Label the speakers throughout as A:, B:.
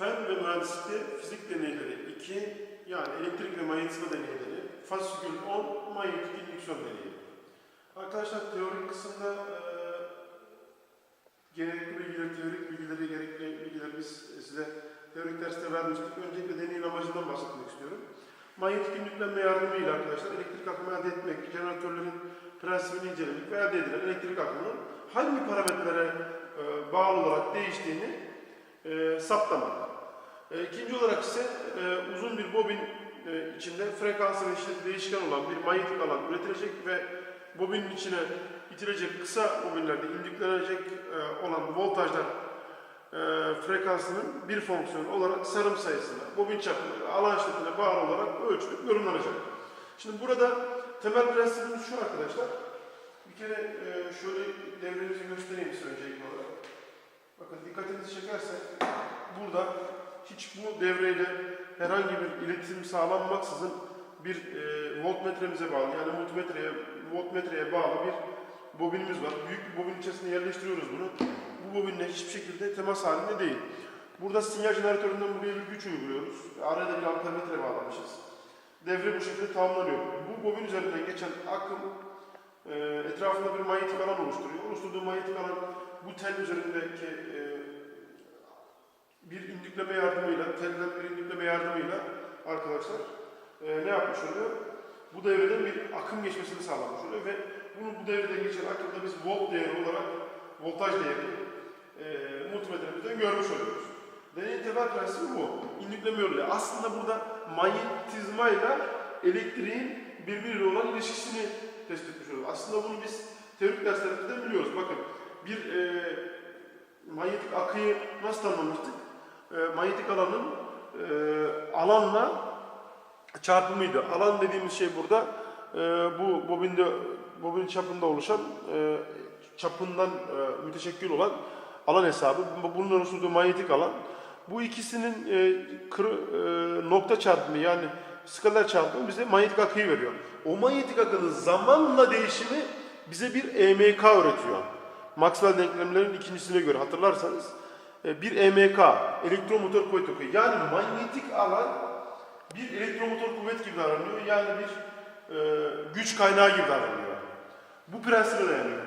A: Fen ve mühendislikte fizik deneyleri 2, yani elektrik ve manyetizma deneyleri, fasikül 10, manyetik indüksiyon deneyi. Arkadaşlar teorik kısımda eee gerekli bilgileri, teorik bilgileri, gerekli bilgileri biz size teorik derste vermiştik. Öncelikle deneyin amacından bahsetmek istiyorum. Manyetik indüklenme yardımıyla arkadaşlar elektrik akımı elde etmek, jeneratörlerin prensibini incelemek ve elde edilen elektrik akımının hangi parametrelere e, bağlı olarak değiştiğini e, saptamak. E, ikinci olarak ise e, uzun bir bobin e, içinde frekansı değişken olan bir manyetik alan üretilecek ve bobinin içine itilecek kısa bobinlerde indüklenecek e, olan voltajlar frekansının bir fonksiyonu olarak sarım sayısına, bobin çapına alan şiddetine bağlı olarak ölçülüp yorumlanacak. Şimdi burada temel prensibimiz şu arkadaşlar. Bir kere şöyle devremizi göstereyim size öncelikli olarak. Bakın dikkatinizi çekerse burada hiç bu devreyle herhangi bir iletişim sağlanmaksızın bir e, voltmetremize bağlı yani multimetreye, voltmetreye bağlı bir bobinimiz var. Büyük bir bobin içerisine yerleştiriyoruz bunu. Bu bobinle hiçbir şekilde temas halinde değil. Burada sinyal jeneratöründen buraya bir güç uyguluyoruz. Araya da bir ampermetre bağlamışız. Devre bu şekilde tamamlanıyor. Bu bobin üzerinden geçen akım e, etrafında bir manyetik alan oluşturuyor. Oluşturduğu manyetik alan bu tel üzerindeki e, bir indükleme yardımıyla, telden bir indükleme yardımıyla arkadaşlar e, ne yapmış oluyor? Bu devreden bir akım geçmesini sağlamış oluyor ve bunu bu devreden geçen akımda biz volt değeri olarak voltaj değeri e, multimetremizden görmüş oluyoruz. Deneyin temel prensibi bu. İndükleme yoluyla. Aslında burada manyetizmayla elektriğin birbiriyle olan ilişkisini test etmiş oluyoruz. Aslında bunu biz teorik derslerimizde biliyoruz. Bakın bir e, manyetik akıyı nasıl tanımlamıştık? E, manyetik alanın e, alanla çarpımıydı. Alan dediğimiz şey burada e, bu bobinde bobin çapında oluşan e, çapından e, müteşekkil olan alan hesabı. Bu- Bunun oluşturduğu manyetik alan. Bu ikisinin e, kırı- e, nokta çarpımı yani skaler çarpımı bize manyetik akıyı veriyor. O manyetik akının zamanla değişimi bize bir EMK üretiyor. Maxwell denklemlerinin ikincisine göre hatırlarsanız bir EMK, elektromotor kuvvet akıyı. Yani manyetik alan bir elektromotor kuvvet gibi davranıyor. Yani bir e, güç kaynağı gibi davranıyor. Bu prensibe dayanıyor.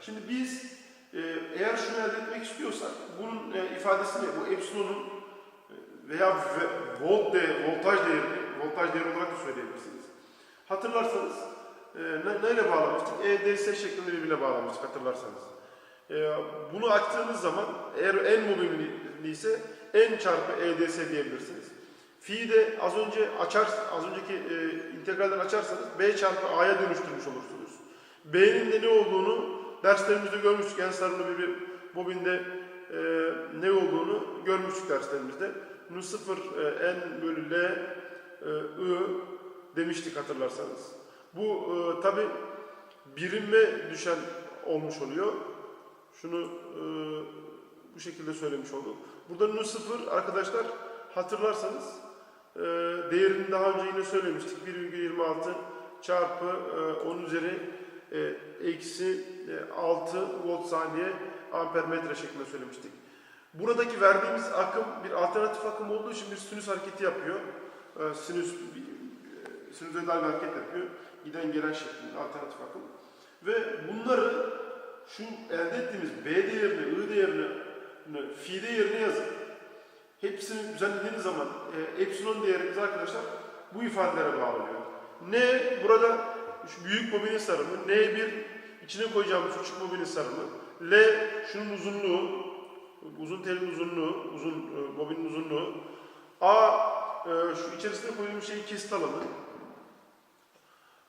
A: Şimdi biz e, eğer şunu elde etmek istiyorsak bunun e, ifadesini bu epsilonun e, veya ve- volt değeri, voltaj değerini, voltaj değeri olarak da söyleyebilirsiniz. Hatırlarsanız e, ne, neyle bağlamıştık? EDS şeklinde birbirine bağlamıştık hatırlarsanız. E, bunu açtığınız zaman eğer en mobilli ise n çarpı EDS diyebilirsiniz. Fi'yi de az önce açar, az önceki e, integralden açarsanız B çarpı A'ya dönüştürmüş olursunuz. B'nin de ne olduğunu derslerimizde görmüştük. En sarılı bir bobinde e, ne olduğunu görmüştük derslerimizde. Nu 0 e, n bölü L e, I demiştik hatırlarsanız. Bu e, tabi birime düşen olmuş oluyor. Şunu e, bu şekilde söylemiş olduk. Burada nu 0 arkadaşlar hatırlarsanız e, değerini daha önce yine söylemiştik. 1,26 çarpı e, 10 üzeri e, eksi e, 6 volt saniye amper metre şeklinde söylemiştik. Buradaki verdiğimiz akım bir alternatif akım olduğu için bir sinüs hareketi yapıyor. E, sinüs e, sinüzoidal bir hareket yapıyor. Giden gelen şeklinde alternatif akım. Ve bunları şu elde ettiğimiz B değerini, I değerini, fi değerini yazıp hepsini düzenlediğiniz zaman e, epsilon değerimiz arkadaşlar bu ifadelere bağlanıyor. N burada şu büyük bobinin sarımı, N1 içine koyacağımız küçük bobinin sarımı, L şunun uzunluğu, uzun telin uzunluğu, uzun e, bobinin uzunluğu, A e, şu içerisine koyduğumuz şey kesit alanı,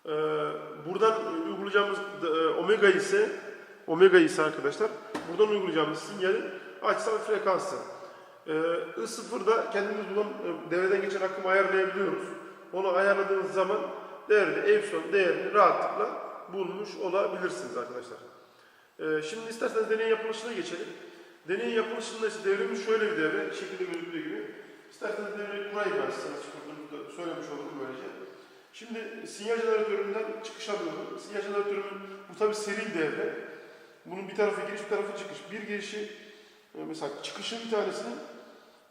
A: e, buradan uygulayacağımız e, omega ise omega ise arkadaşlar buradan uygulayacağımız sinyalin açısal frekansı. Ee, I0'da kendimiz bunun e, devreden geçen akımı ayarlayabiliyoruz. Onu ayarladığınız zaman değerli epsilon değerini rahatlıkla bulmuş olabilirsiniz arkadaşlar. Ee, şimdi isterseniz deney yapılışına geçelim. Deney yapılışında ise devremiz şöyle bir devre, şekilde gözüktüğü gibi. İsterseniz devreyi kurayım ben size da söylemiş oldum böylece. Şimdi sinyal jeneratöründen çıkış alıyorum. Sinyal jeneratörümün bu tabi seri devre. Bunun bir tarafı giriş, bir tarafı çıkış. Bir girişi e, mesela çıkışın bir tanesinin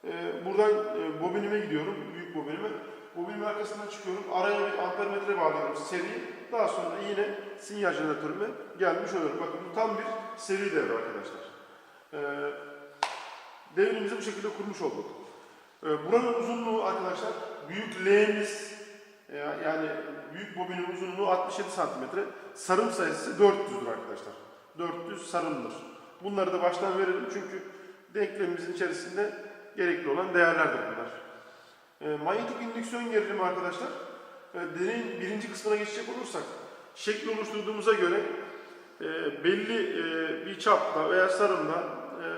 A: Ee, buradan e, bobinime gidiyorum, büyük bobinime. Bobinimin arkasından çıkıyorum, araya bir ampermetre bağlıyorum seri. Daha sonra yine sinyal jeneratörüme gelmiş oluyorum. Bakın bu tam bir seri devre arkadaşlar. Devrimizi bu şekilde kurmuş olduk. Buranın uzunluğu arkadaşlar, büyük L'miz, e, yani büyük bobinin uzunluğu 67 santimetre, sarım sayısı 400'dür arkadaşlar. 400 sarımdır. Bunları da baştan verelim çünkü denklemimizin içerisinde gerekli olan değerlerdir bunlar. E, manyetik indüksiyon gerilimi arkadaşlar, e, deneyin birinci kısmına geçecek olursak, şekli oluşturduğumuza göre e, belli e, bir çapta veya sarımda e,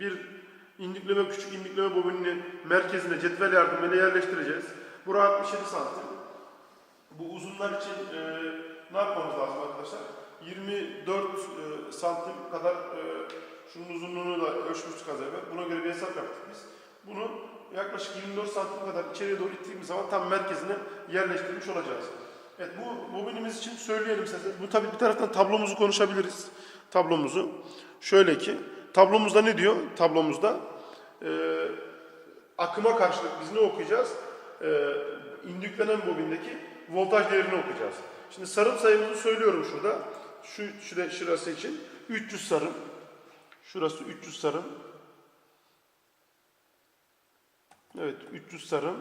A: bir indükleme, küçük indükleme bobinini merkezine cetvel yardımıyla yerleştireceğiz. Bura 67 santim. Bu uzunlar için e, ne yapmamız lazım arkadaşlar? 24 e, santim kadar e, şunun uzunluğunu da ölçmüştük az evvel. Buna göre bir hesap yaptık biz. Bunu yaklaşık 24 santim kadar içeriye doğru ittiğimiz zaman tam merkezine yerleştirmiş olacağız. Evet bu bobinimiz için söyleyelim size. Bu tabii bir taraftan tablomuzu konuşabiliriz. Tablomuzu. Şöyle ki tablomuzda ne diyor? Tablomuzda e, akıma karşılık biz ne okuyacağız? E, indüklenen bobindeki voltaj değerini okuyacağız. Şimdi sarım sayımızı söylüyorum şurada. Şu şurada şurası için 300 sarım. Şurası 300 sarım. Evet 300 sarım.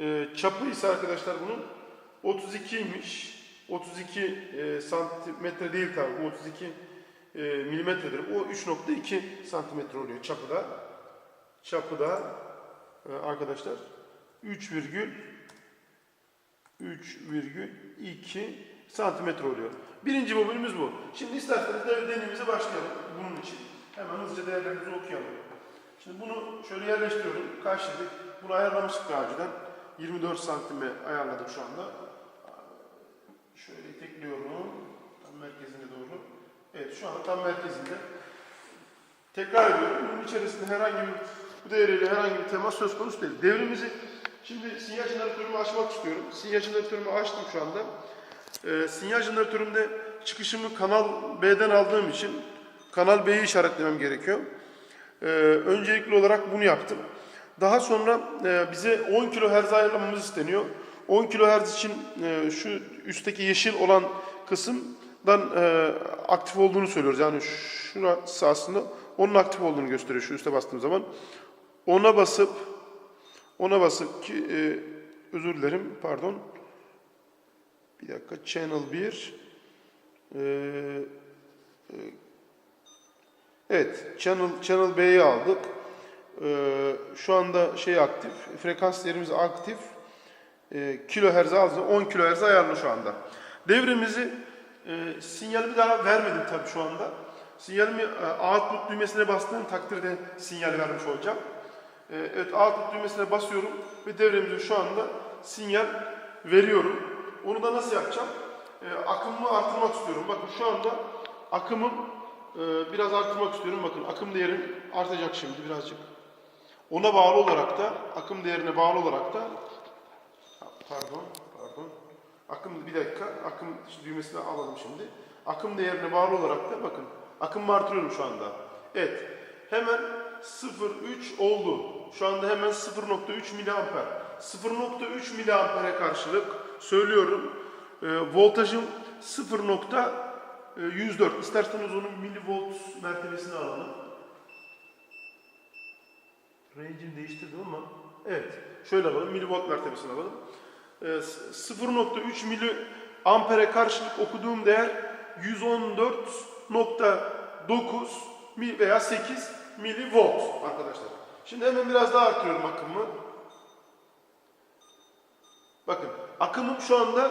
A: E, çapı ise arkadaşlar bunun 32'ymiş. 32 e, santimetre değil tabii. Bu 32 e, milimetredir. O 3.2 santimetre oluyor çapı da. Çapı da e, arkadaşlar 3 virgül 3,2 santimetre oluyor. Birinci bobinimiz bu. Şimdi isterseniz de deneyimize başlayalım bunun için. Hemen hızlıca değerlerimizi okuyalım. Şimdi bunu şöyle yerleştiriyorum. Karşıladık. Bunu ayarlamıştık daha önceden. 24 santime ayarladık şu anda. Şöyle itekliyorum. Tam merkezine doğru. Evet şu anda tam merkezinde. Tekrar ediyorum. Bunun içerisinde herhangi bir bu değeriyle herhangi bir temas söz konusu değil. Devrimizi şimdi sinyal jeneratörümü açmak istiyorum. Sinyal jeneratörümü açtım şu anda. Ee, sinyal jeneratörümde çıkışımı kanal B'den aldığım için kanal B'yi işaretlemem gerekiyor. Ee, öncelikli olarak bunu yaptım. Daha sonra e, bize 10 kHz ayarlamamız isteniyor. 10 kHz için e, şu üstteki yeşil olan kısımdan e, aktif olduğunu söylüyoruz. Yani şurası aslında onun aktif olduğunu gösteriyor şu üste bastığım zaman. Ona basıp ona basıp ki e, özür dilerim pardon. Bir dakika channel 1 e, e, Evet channel channel B'yi aldık. E, şu anda şey aktif. Frekans değerimiz aktif. E, kilohertz aldı. 10 kilohertz ayarlı şu anda. Devremizi e, sinyalimi daha vermedim tabii şu anda. Sinyalimi e, output düğmesine bastığım takdirde sinyal vermiş olacağım. E, evet output düğmesine basıyorum ve devremizi şu anda sinyal veriyorum. Onu da nasıl yapacağım? E, akımımı artırmak istiyorum. Bakın şu anda akımım e, biraz artırmak istiyorum. Bakın akım değerim artacak şimdi birazcık. Ona bağlı olarak da akım değerine bağlı olarak da pardon pardon akım bir dakika akım düğmesini alalım şimdi. Akım değerine bağlı olarak da bakın akımımı artırıyorum şu anda. Evet hemen 0.3 oldu. Şu anda hemen 0.3 miliamper. 0.3 miliampere karşılık söylüyorum. E, voltajım 0.104. İsterseniz onun milivolt mertebesini alalım. Range'ini değiştirdim ama evet şöyle alalım milivolt mertebesini alalım. E, 0.3 mili ampere karşılık okuduğum değer 114.9 mi- veya 8 milivolt arkadaşlar. Şimdi hemen biraz daha artırıyorum akımı. Bakın akımım şu anda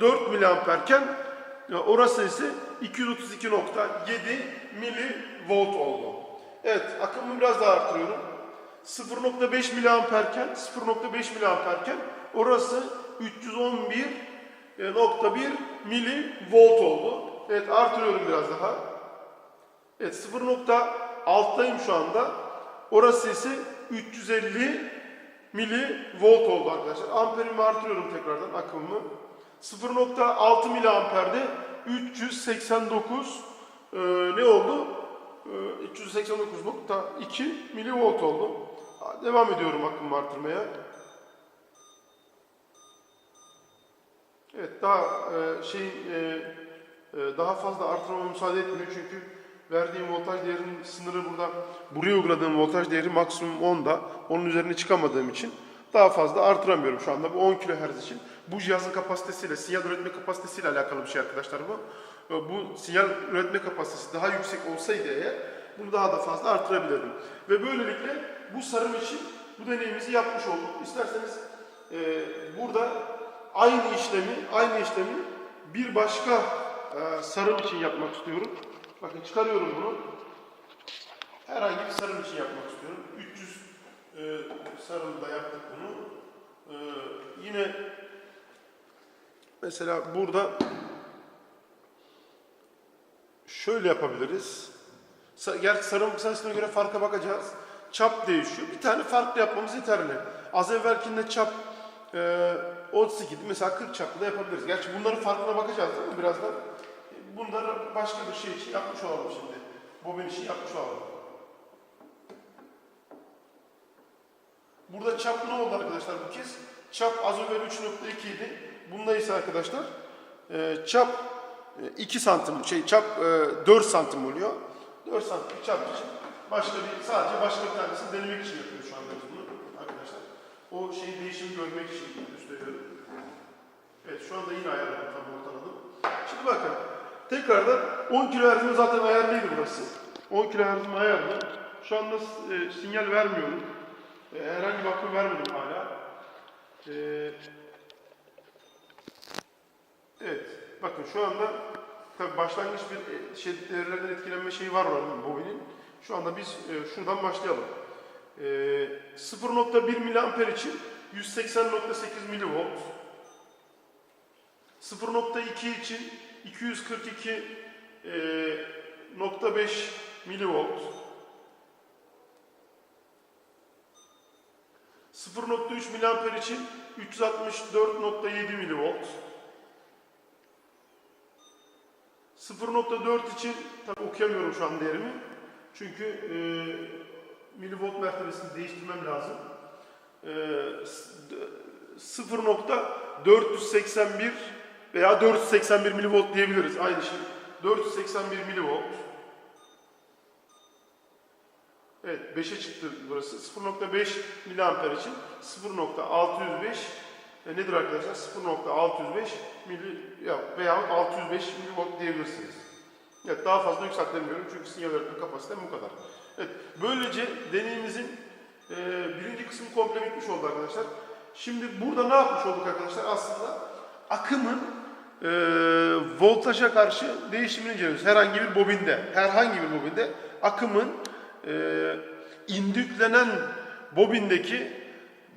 A: 0.4 miliamperken ya orası ise 232.7 milivolt oldu. Evet akımı biraz daha artırıyorum. 0.5 miliamperken 0.5 miliamperken orası 311.1 milivolt oldu. Evet artırıyorum biraz daha. Evet 0.6'dayım şu anda. Orası ise 350 milivolt oldu arkadaşlar. Amperimi artırıyorum tekrardan akımımı. 0.6 miliamperde 389 e, ne oldu? e, 389.2 milivolt oldu. Devam ediyorum akımı artırmaya. Evet daha e, şey e, e, daha fazla artırmama müsaade etmiyor çünkü verdiğim voltaj değerinin sınırı burada buraya uyguladığım voltaj değeri maksimum 10'da onun üzerine çıkamadığım için daha fazla artıramıyorum şu anda bu 10 kHz için. Bu cihazın kapasitesiyle, sinyal üretme kapasitesiyle alakalı bir şey arkadaşlar bu. E, Bu sinyal üretme kapasitesi daha yüksek olsaydı eğer bunu daha da fazla artırabilirdim. Ve böylelikle bu sarım için bu deneyimizi yapmış olduk. İsterseniz e, burada aynı işlemi, aynı işlemi bir başka e, sarım için yapmak istiyorum. Bakın çıkarıyorum bunu. Herhangi bir sarım için yapmak istiyorum. 300 e, sarımda yaptık bunu. E, yine mesela burada şöyle yapabiliriz. Gerçi sarım sayısına göre farka bakacağız. Çap değişiyor. Bir tane farklı yapmamız yeterli. Az evvelkinde çap e, 32 mesela 40 çaplı da yapabiliriz. Gerçi bunların farkına bakacağız değil mi birazdan? E, Bunları başka bir şey için yapmış olalım şimdi. Bobin için yapmış olalım. Burada çap ne oldu arkadaşlar bu kez? Çap az evvel 3.2 idi. Bunda ise arkadaşlar e, çap e, 2 santim, şey çap e, 4 santim oluyor. 4 santim çap için başka bir, sadece başka bir tanesini denemek için yapıyoruz şu anda bunu arkadaşlar. O şey değişimi görmek için gösteriyorum. Evet şu anda yine ayarladım tam ortaladım. Şimdi bakın tekrardan 10 kHz'im zaten ayarlıydı burası. 10 kHz'im ayarlı. Şu anda e, sinyal vermiyorum. E, herhangi bir akım vermedim hala. E, evet bakın şu anda tabi başlangıç bir e, şey, değerlerden etkilenme şeyi var oranın bobinin. Şu anda biz e, şuradan başlayalım. E, 0.1 miliamper için 180.8 milivolt. 0.2 için 242.5 milivolt. 0.3 miliamper için 364.7 milivolt. 0.4 için tabi okuyamıyorum şu an değerimi. Çünkü e, milivolt mertebesini değiştirmem lazım. E, s- d- 0.481 veya 481 milivolt diyebiliriz. Aynı şey. 481 milivolt. Evet 5'e çıktı burası. 0.5 miliamper için 0.605 e, nedir arkadaşlar? 0.605 mili ya, veya 605 milivolt diyebilirsiniz. Evet daha fazla yükseltemiyorum çünkü sinyal üretme kapasitem bu kadar. Evet böylece deneyimizin e, birinci kısmı komple bitmiş oldu arkadaşlar. Şimdi burada ne yapmış olduk arkadaşlar? Aslında akımın e, voltaja karşı değişimini inceliyoruz. Herhangi bir bobinde, herhangi bir bobinde akımın e, indüklenen bobindeki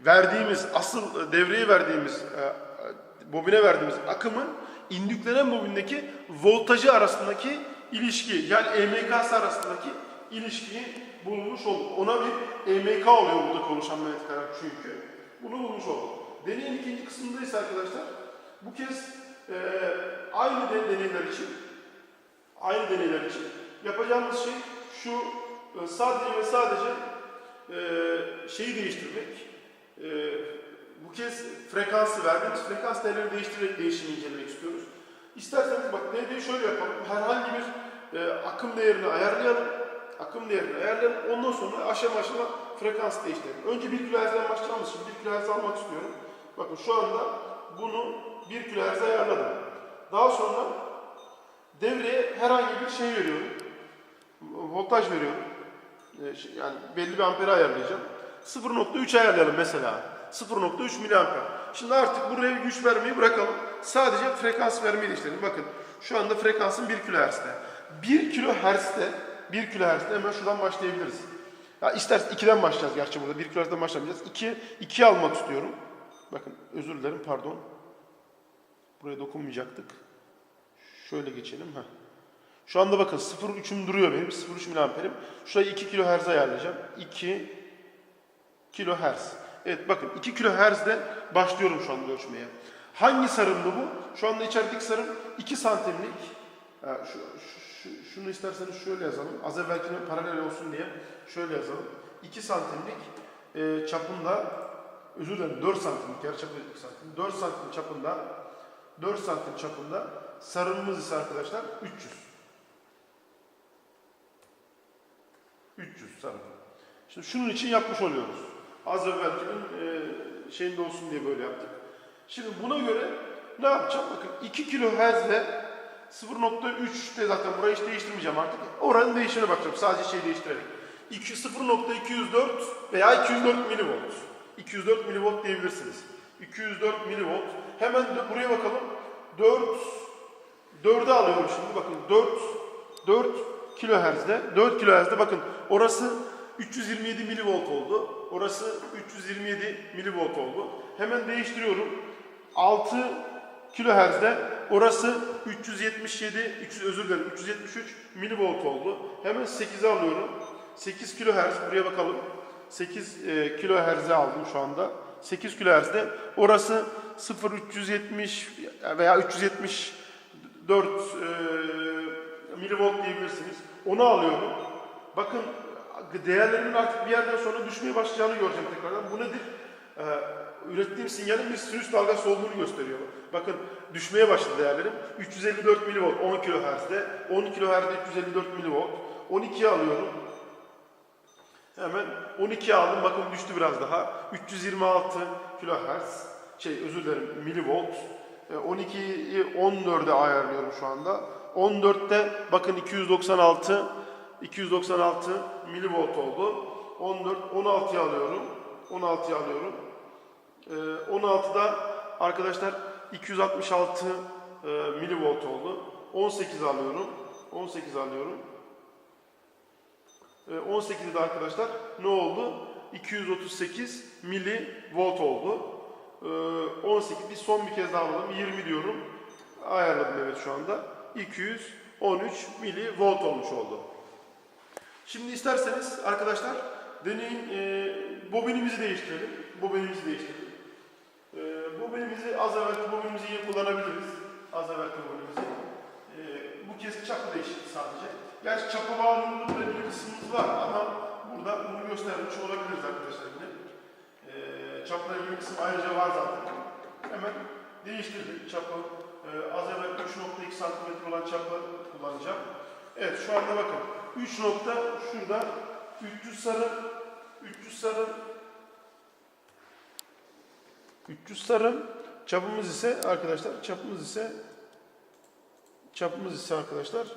A: verdiğimiz, asıl devreye verdiğimiz, e, bobine verdiğimiz akımın indüklenen bobindeki voltajı arasındaki ilişki, yani EMK'sı arasındaki ilişkiyi bulmuş olduk. Ona bir EMK oluyor burada konuşan manyetik çünkü. Bunu bulmuş olduk. Deneyin ikinci kısmında ise arkadaşlar, bu kez e, aynı de- deneyler için aynı deneyler için yapacağımız şey şu e, sadece ve sadece e, şeyi değiştirmek. E, bu kez frekansı verdiğimiz frekans değerlerini değiştirerek değişimi incelemek istiyoruz. İsterseniz bak deneyi şöyle yapalım. Herhangi bir e, akım değerini ayarlayalım. Akım değerini ayarlayalım. Ondan sonra aşama aşama frekans değiştirelim. Önce 1 kHz'den başlayalım. Şimdi 1 kHz almak istiyorum. Bakın şu anda bunu 1 kHz ayarladım. Daha sonra devreye herhangi bir şey veriyorum. Voltaj veriyorum. Ee, şey- Yani belli bir amperi ayarlayacağım. 0.3 ayarlayalım mesela. 0.3 miliamper. Şimdi artık buraya bir güç vermeyi bırakalım. Sadece frekans vermeyi değiştirelim. Bakın şu anda frekansım 1 kHz'de. 1 kHz'de 1 kHz'de hemen şuradan başlayabiliriz. Ya istersen 2'den başlayacağız gerçi burada. 1 kHz'den başlamayacağız. 2 2 almak istiyorum. Bakın özür dilerim pardon. Buraya dokunmayacaktık. Şöyle geçelim. Heh. Şu anda bakın 0.3'üm duruyor benim. 0.3 miliamperim. Şurayı 2 kHz ayarlayacağım. 2 kHz. Evet bakın 2 kHz'de başlıyorum şu anda ölçmeye. Hangi sarımdı bu? Şu anda içerideki sarım 2 santimlik. Ha, şu, şu, şu, şunu isterseniz şöyle yazalım. Az evvelkine paralel olsun diye şöyle yazalım. 2 santimlik e, çapında özür dilerim 4 santimlik yarı çapı 2 santim. 4 santim çapında 4 santim çapında sarımımız ise arkadaşlar 300. 300 sarım. Şimdi şunun için yapmış oluyoruz. Az evvelkinin e, şeyinde olsun diye böyle yaptık. Şimdi buna göre ne yapacağım? Bakın 2 kilo herzle 0.3 de zaten burayı hiç değiştirmeyeceğim artık. Oranın değişimine bakacağım. Sadece şey değiştirerek. 2 0.204 veya 204 milivolt. 204 milivolt diyebilirsiniz. 204 milivolt. Hemen de buraya bakalım. 4 4'ü alıyorum şimdi. Bakın 4 4 kilohertz'de 4 kilohertz'de bakın orası 327 milivolt oldu. Orası 327 milivolt oldu. Hemen değiştiriyorum. 6 kilohertz'de orası 377 300 özür dilerim 373 milivolt oldu. Hemen 8'e alıyorum. 8 kilohertz buraya bakalım. 8 e, kilohertz'e aldım şu anda. 8 kilohertz'de orası 0370 veya 374 e, milivolt diyebilirsiniz. Onu alıyorum. Bakın değerlerimin artık bir yerden sonra düşmeye başlayacağını göreceğim tekrardan. Bu nedir? Ee, ürettiğim sinyalin bir sinüs dalgası olduğunu gösteriyor. Bakın düşmeye başladı değerlerim. 354 milivolt 10 kilohertz'de, 10 kilohertz'de 354 milivolt. 12'ye alıyorum. Hemen 12'ye aldım. Bakın düştü biraz daha. 326 kilohertz. Şey özür dilerim milivolt. Ee, 12'yi 14'e ayarlıyorum şu anda. 14'te bakın 296 296 milivolt oldu. 14 16'ya alıyorum. 16'ya alıyorum. Ee, 16'da arkadaşlar 266 e, milivolt oldu. 18 alıyorum. 18 alıyorum. Ee, 18'de de arkadaşlar ne oldu? 238 milivolt oldu. Ee, 18 bir son bir kez daha alalım. 20 diyorum. Ayarladım evet şu anda. 213 milivolt olmuş oldu. Şimdi isterseniz arkadaşlar deneyin e, bobinimizi değiştirelim. Bobinimizi değiştirelim. E, bobinimizi az evvelki bobinimizi yine kullanabiliriz. Az evvelki bobinimizi. E, bu kez çapı değişikti sadece. Gerçi çapa bağımlılığında bir kısmımız var ama burada bunu göstermiş olabiliriz arkadaşlar yine. E, çapla ilgili kısım ayrıca var zaten. Hemen değiştirdik çapı. E, az evvel 3.2 cm olan çapı kullanacağım. Evet şu anda bakın 3 nokta şurada 300 sarı 300 sarı 300 sarı çapımız ise arkadaşlar çapımız ise çapımız ise arkadaşlar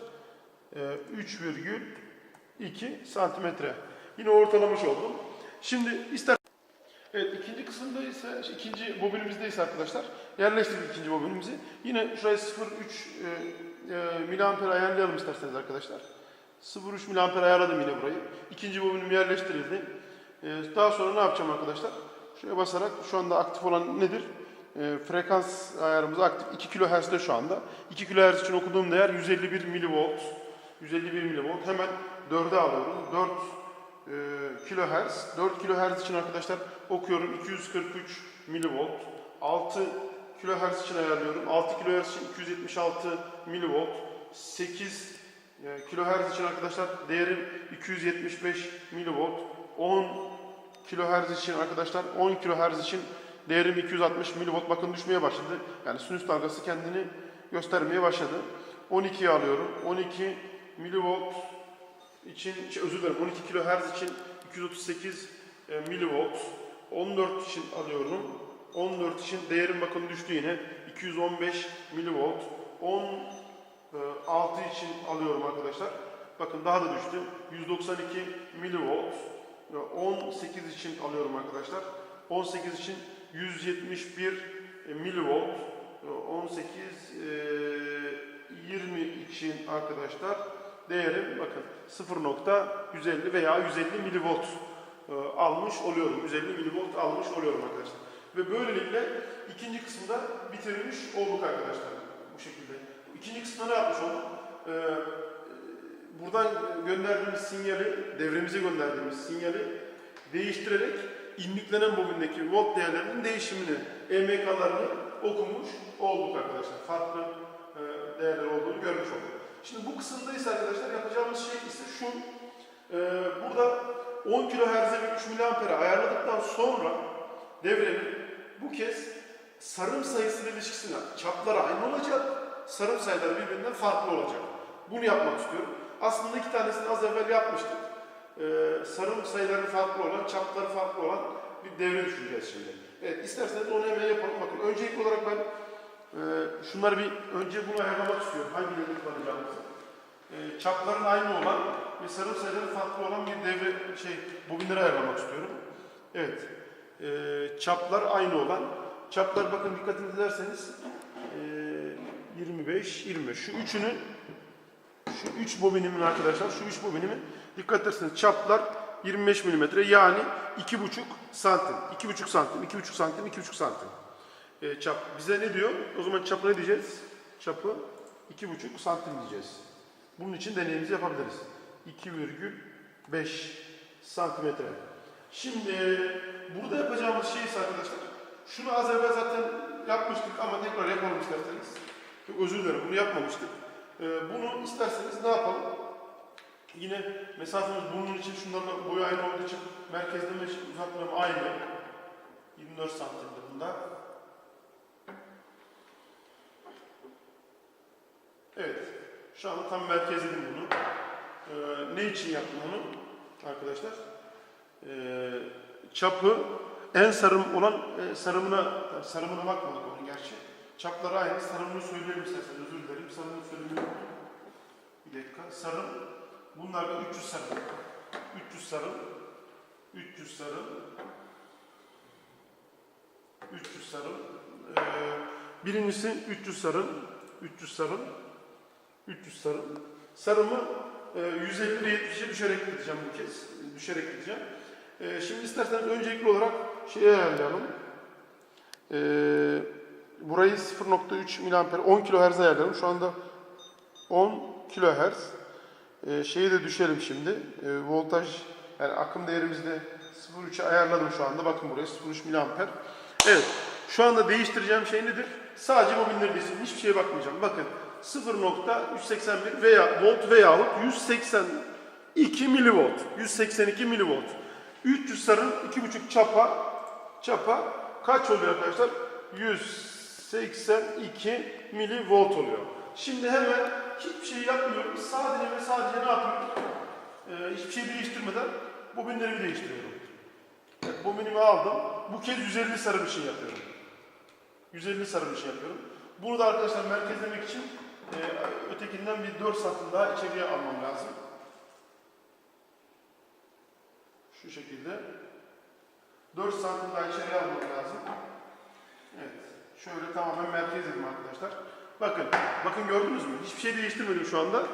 A: 3,2 santimetre. Yine ortalamış oldum. Şimdi ister Evet ikinci kısımda ise şey, ikinci bobinimizde ise arkadaşlar yerleştirdik ikinci bobinimizi. Yine şuraya 0,3 e, e, miliamper ayarlayalım isterseniz arkadaşlar. 0,3 miliamper ayarladım yine burayı. İkinci bobinim yerleştirildi. E, daha sonra ne yapacağım arkadaşlar? Şuraya basarak şu anda aktif olan nedir? E, frekans ayarımız aktif. 2 kHz'de şu anda. 2 kHz için okuduğum değer 151 milivolt. 151 milivolt. Hemen 4'e alıyorum. 4 e, kilohertz. 4 kilohertz için arkadaşlar okuyorum 243 milivolt. 6 kilohertz için ayarlıyorum. 6 kilohertz için 276 milivolt. 8 e, kilohertz için arkadaşlar değerim 275 milivolt. 10 kilohertz için arkadaşlar 10 kilohertz için değerim 260 milivolt. Bakın düşmeye başladı. Yani sinüs dalgası kendini göstermeye başladı. 12'yi alıyorum. 12 milivolt için, şey, özür dilerim 12 kilohertz için 238 e, milivolt. 14 için alıyorum. 14 için değerim bakın düştü yine. 215 milivolt. 16 için alıyorum arkadaşlar. Bakın daha da düştü. 192 milivolt. Ve 18 için alıyorum arkadaşlar. 18 için 171 e, milivolt. E, 18 e, 20 için arkadaşlar değerim bakın 0.150 veya 150 milivolt e, almış oluyorum. 150 milivolt almış oluyorum arkadaşlar. Ve böylelikle ikinci kısımda bitirmiş olduk arkadaşlar. Bu şekilde. İkinci kısımda ne yapmış olduk? Ee, buradan gönderdiğimiz sinyali, devremize gönderdiğimiz sinyali değiştirerek inliklenen bobindeki volt değerlerinin değişimini, EMK'larını okumuş olduk arkadaşlar. Farklı e, değerler olduğunu görmüş olduk. Şimdi bu kısımda ise arkadaşlar yapacağımız şey ise şu. Ee, burada 10 kHz'e ve 3 mAh'e ayarladıktan sonra devrenin bu kez sarım sayısıyla ilişkisine çapları aynı olacak. Sarım sayıları birbirinden farklı olacak. Bunu yapmak istiyorum. Aslında iki tanesini az evvel yapmıştık. Ee, sarım sayıları farklı olan, çapları farklı olan bir devre düşüneceğiz şimdi. Evet, isterseniz onu hemen yapalım. Bakın öncelikli olarak ben e, şunları bir önce bunu ayarlamak istiyorum. Hangilerini kullanacağımızı. E, çapların aynı olan ve sarım sayıları farklı olan bir devre şey bobinleri ayarlamak istiyorum. Evet. E, çaplar aynı olan. Çaplar bakın dikkatinizi ederseniz e, 25, 25. Şu üçünün şu üç bobinimin arkadaşlar, şu üç bobinimin dikkat ederseniz çaplar 25 mm yani 2,5 santim, 2,5 santim, 2,5 santim, 2,5 santim. E, çap bize ne diyor? O zaman çapı ne diyeceğiz? Çapı 2,5 santim diyeceğiz. Bunun için deneyimizi yapabiliriz. 2,5 santimetre. Şimdi burada yapacağımız şey ise arkadaşlar, şunu az evvel zaten yapmıştık ama tekrar yapalım isterseniz. Çok özür dilerim, bunu yapmamıştık. Ee, bunu isterseniz ne yapalım? Yine mesafemiz bunun için şunlarla boyu aynı olduğu için merkezleme uzaklığım aynı. 24 santimde bunda. Evet. Şu anda tam merkezledim bunu. Ee, ne için yaptım bunu arkadaşlar? Ee, çapı en sarım olan e, sarımına, sarımına bakmadık onun gerçi. Çapları aynı. Sarımını söyleyelim isterseniz. Özür dilerim. Sarımını söyleyelim. Bir dakika. Sarım. Bunlar da 300 sarım. 300 sarım. 300 sarım. 300 sarım. Ee, birincisi 300 sarım. 300 sarım. 300 sarım. Sarımı e, 150 ile 70'e düşerek gideceğim bu kez. Düşerek gideceğim. E, şimdi isterseniz öncelikli olarak şeyi ayarlayalım. E, burayı 0.3 mAh 10 kHz ayarlayalım. Şu anda 10 kHz. E, şeyi de düşelim şimdi. E, voltaj yani akım değerimizde 0.3'e ayarladım şu anda. Bakın buraya 0.3 mAh. Evet. Şu anda değiştireceğim şey nedir? Sadece bobinleri değiştirdim. Hiçbir şeye bakmayacağım. Bakın 0.381 veya volt veyahut 182 milivolt. 182 milivolt. 300 sarın 2,5 çapa çapa kaç oluyor arkadaşlar? 182 milivolt oluyor. Şimdi hemen hiçbir şey yapmıyorum. Sadece ve sadece ne yapıyorum? Ee, hiçbir şey değiştirmeden bobinlerimi değiştiriyorum. Evet, bobinimi aldım. Bu kez 150 sarım için yapıyorum. 150 sarım için yapıyorum. Bunu da arkadaşlar merkezlemek için e, ötekinden bir 4 santim daha içeriye almam lazım. Şu şekilde. 4 santim daha içeriye almam lazım. Evet. Şöyle tamamen merkez dedim arkadaşlar. Bakın. Bakın gördünüz mü? Hiçbir şey değiştirmedim şu anda.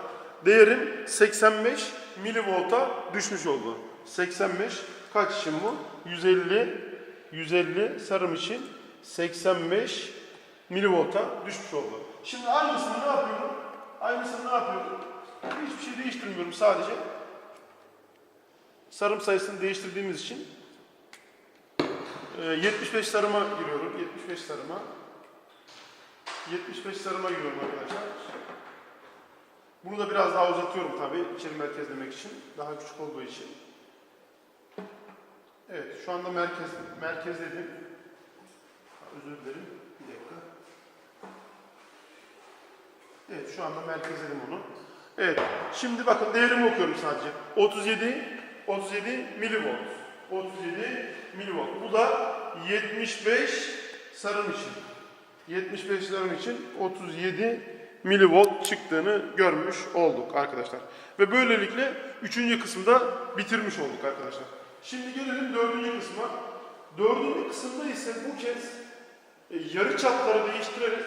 A: Değerim 85 milivolta düşmüş oldu. 85 kaç için bu? 150 150 sarım için 85 milivolta düşmüş oldu. Şimdi aynısını ne yapıyorum? Aynısını ne yapıyorum? Hiçbir şey değiştirmiyorum sadece. Sarım sayısını değiştirdiğimiz için e, 75 sarıma giriyorum. 75 sarıma. 75 sarıma giriyorum arkadaşlar. Bunu da biraz daha uzatıyorum tabii içeri merkezlemek için. Daha küçük olduğu için. Evet şu anda merkez merkezledim. Özür dilerim. Bir dakika. Evet şu anda merkezledim onu. Evet şimdi bakın değerimi okuyorum sadece. 37 37 milivolt. 37 milivolt. Bu da 75 sarım için. 75 sarım için 37 milivolt çıktığını görmüş olduk arkadaşlar. Ve böylelikle üçüncü kısımda bitirmiş olduk arkadaşlar. Şimdi gelelim dördüncü kısma. Dördüncü kısımda ise bu kez e, yarı çapları değiştirerek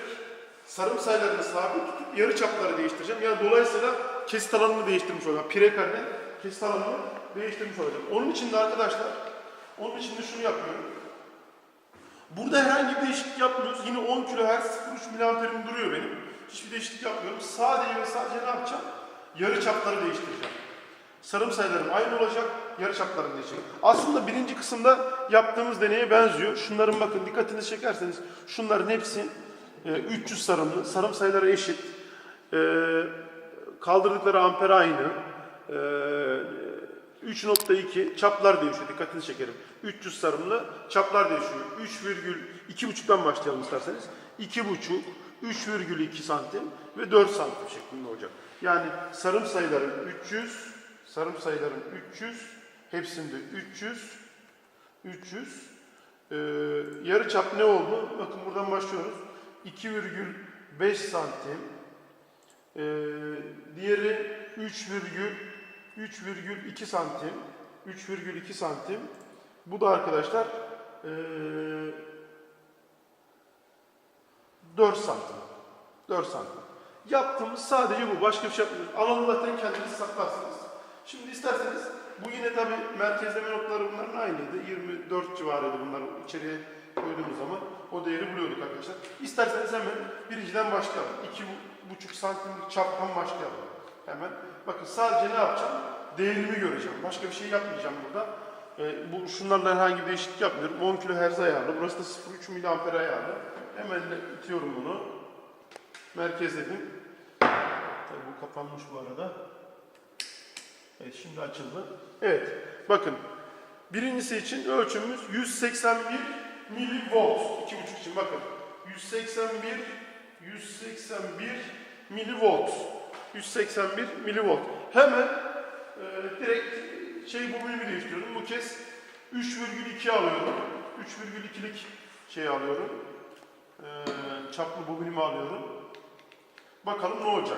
A: sarım sayılarını sabit yarı çapları değiştireceğim. Yani dolayısıyla kesit alanını değiştirmiş olacağım. Pire karenin kesit alanını değiştirmiş olacağım. Onun için de arkadaşlar, onun için de şunu yapıyorum. Burada herhangi bir değişiklik yapmıyoruz. Yine 10 kHz 0.3 miliamperim duruyor benim. Hiçbir değişiklik yapmıyorum. Sadece ve sadece ne yapacağım? Yarı çapları değiştireceğim. Sarım sayılarım aynı olacak, yarı çaplarım değişecek. Aslında birinci kısımda yaptığımız deneye benziyor. Şunların bakın dikkatinizi çekerseniz şunların hepsi e, 300 sarımlı. Sarım sayıları eşit. E, kaldırdıkları amper aynı. Ee, 3.2 çaplar değişiyor. Dikkatinizi çekerim. 300 sarımlı çaplar değişiyor. 3,2,5'tan başlayalım isterseniz. 2,5, 3,2 santim ve 4 santim şeklinde olacak. Yani sarım sayıların 300, sarım sayıların 300, hepsinde 300, 300. Ee, yarı çap ne oldu? Bakın buradan başlıyoruz. 2,5 santim. Ee, diğeri 3,3,2 santim. 3,2 santim. Bu da arkadaşlar ee, 4 santim. 4 santim. Yaptığımız sadece bu. Başka bir şey yapmıyoruz. Alanı zaten kendiniz saklarsınız. Şimdi isterseniz bu yine tabi merkezleme noktaları bunların aynıydı. 24 civarıydı bunlar içeriye koyduğumuz zaman o değeri buluyorduk arkadaşlar. İsterseniz hemen birinciden başlayalım. 2,5 santimlik çaptan başlayalım. Hemen. Bakın sadece ne yapacağım? Değerimi göreceğim. Başka bir şey yapmayacağım burada. Ee, bu şunlarla herhangi bir değişiklik yapmıyorum. 10 kHz ayarlı. Burası da 0,3 miliamper ayarlı. Hemen itiyorum bunu. Merkezledim. Tabii bu kapanmış bu arada. Evet şimdi açıldı. Evet bakın birincisi için ölçümümüz 181 milivolt. 2,5 için bakın 181 181 milivolt. 181 milivolt. Hemen e, direkt şey bobinimi değiştiriyorum. Bu kez 3,2 alıyorum. 3,2'lik şey alıyorum. E, çaplı bobinimi alıyorum. Bakalım ne olacak.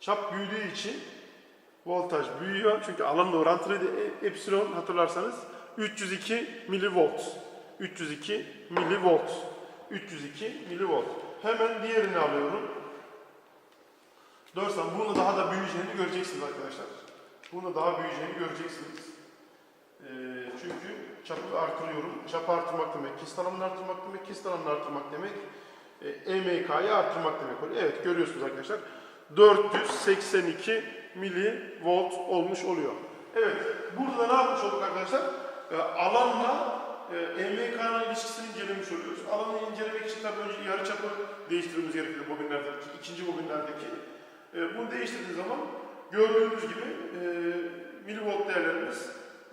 A: Çap büyüdüğü için voltaj büyüyor. Çünkü alanla orantılıydı. E- Epsilon hatırlarsanız 302 milivolt. 302 milivolt. 302 milivolt. Hemen diğerini alıyorum. Dörsem bunu daha da büyüyeceğini göreceksiniz arkadaşlar. Bunu daha büyüyeceğini göreceksiniz. Ee, çünkü çapı artırıyorum. Çap artırmak demek, kesit alanını artırmak demek, kesit alanını artırmak demek. E, EMK'yı artırmak demek oluyor. Evet görüyorsunuz arkadaşlar. 482 milivolt olmuş oluyor. Evet, burada ne yapmış olduk arkadaşlar? E, alanla e, EMK'nın ilişkisini incelemiş oluyoruz. Alanı incelemek için tabii önce yarıçapı değiştirmemiz gerekiyor bobinlerdeki, ikinci bobinlerdeki. E, bunu değiştirdiğiniz zaman gördüğünüz gibi e, milivolt değerlerimiz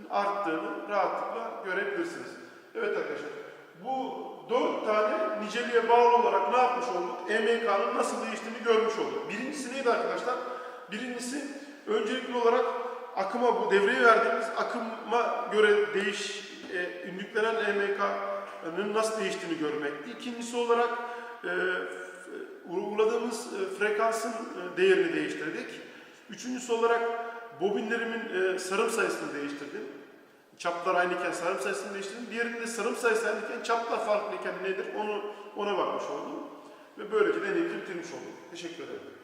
A: arttığını rahatlıkla görebilirsiniz. Evet arkadaşlar, bu dört tane niceliğe bağlı olarak ne yapmış olduk? EMK'nın nasıl değiştiğini görmüş olduk. Birincisi neydi arkadaşlar? Birincisi öncelikli olarak akıma bu devreye verdiğimiz akıma göre değiş e, ünlüklenen EMK'nın nasıl değiştiğini görmekti. İkincisi olarak e, uyguladığımız e, frekansın e, değerini değiştirdik. Üçüncüsü olarak bobinlerimin e, sarım sayısını değiştirdim. Çaplar aynıyken sarım sayısını değiştirdim. Diğerinde sarım sayısı aynıyken çaplar farklıyken nedir onu ona bakmış oldum. Ve böylece deneyimi bitirmiş oldum. Teşekkür ederim.